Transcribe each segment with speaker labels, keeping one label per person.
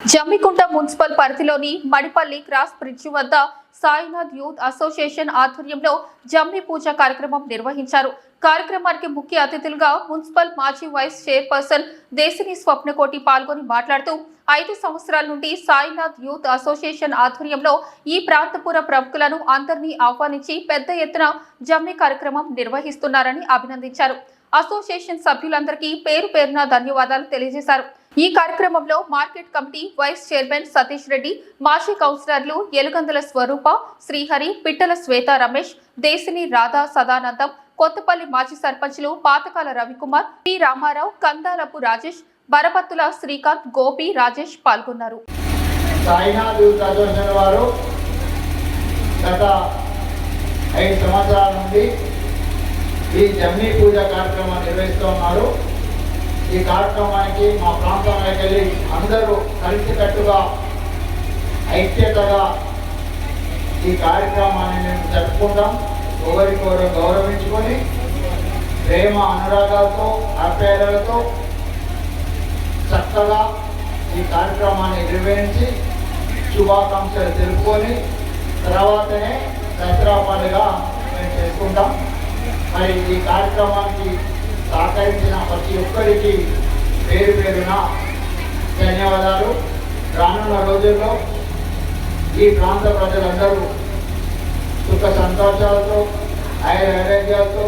Speaker 1: Jammikunta municipal పరిధిలోని Madipalli cross bridge వద్ద Sainath youth association ఆధ్వర్యంలో జమ్మి పూజ కార్యక్రమం నిర్వహించారు. కార్యక్రమానికి ముఖ్య అతిథులుగా మున్సిపల్ మాజీ వైస్ చైర్పర్సన్ దేశిని స్వప్నకోటి పాల్గొని మాట్లాడుతూ ఐదు సంవత్సరాల నుండి సాయినాథ్ యూత్ అసోసియేషన్ ఆధ్వర్యంలో ఈ ప్రాంతపుర ప్రముఖులను అందరినీ ఆహ్వానించి పెద్ద ఎత్తున జమ్మి కార్యక్రమం నిర్వహిస్తున్నారని అభినందించారు. అసోసియేషన్ సభ్యులందరికీ పేరు పేరున ధన్యవాదాలు తెలియజేశారు. ఈ కార్యక్రమంలో market committee vice chairman Satish Reddy మాజీ కౌన్సిలర్లు ఎలుగందుల స్వరూప శ్రీహరి పిట్టల శ్వేత రమేష్ దేశిని రాధా సదానందం కొత్తపల్లి మాజీ సర్పంచ్లు పాతకాల రవికుమార్ పి రామారావు కందాలపు రాజేష్ బరపత్తుల శ్రీకాంత్ గోపి రాజేష్ పాల్గొన్నారు.
Speaker 2: వారు గత ఐదు సంవత్సరాల నుండి ఈ జమ్మి పూజ కార్యక్రమాన్ని నిర్వహిస్తూ ఉన్నారు. ఈ కార్యక్రమానికి మా ప్రాంతంలోకి వెళ్ళి అందరూ కలిసికట్టుగా ఐక్యతగా ఈ కార్యక్రమాన్ని మేము జరుపుకుంటాం. ఒకరికొకరు గౌరవించుకొని ప్రేమ అనురాగాలతో ఆప్యాయతలతో చక్కగా ఈ కార్యక్రమాన్ని నిర్వహించి శుభాకాంక్షలు తెలుపుకొని తర్వాతనే దసరా పండుగ మేము చేసుకుంటాం. మరి ఈ కార్యక్రమానికి సహకరించిన ప్రతి ఒక్కరికి పేరు పేరున ధన్యవాదాలు. రానున్న రోజుల్లో ఈ ప్రాంత ప్రజలందరూ సుఖ సంతోషాలతో ఆయుర ఆరోగ్యాలతో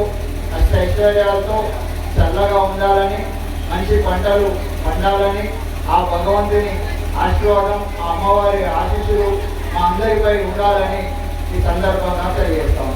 Speaker 2: అష్ట ఐశ్వర్యాలతో చల్లగా ఉండాలని మంచి పంటలు పండాలని ఆ భగవంతుని ఆశీర్వాదం ఆ అమ్మవారి ఆశీస్సులు మా అందరిపై ఉండాలని ఈ సందర్భంగా తెలియజేస్తాము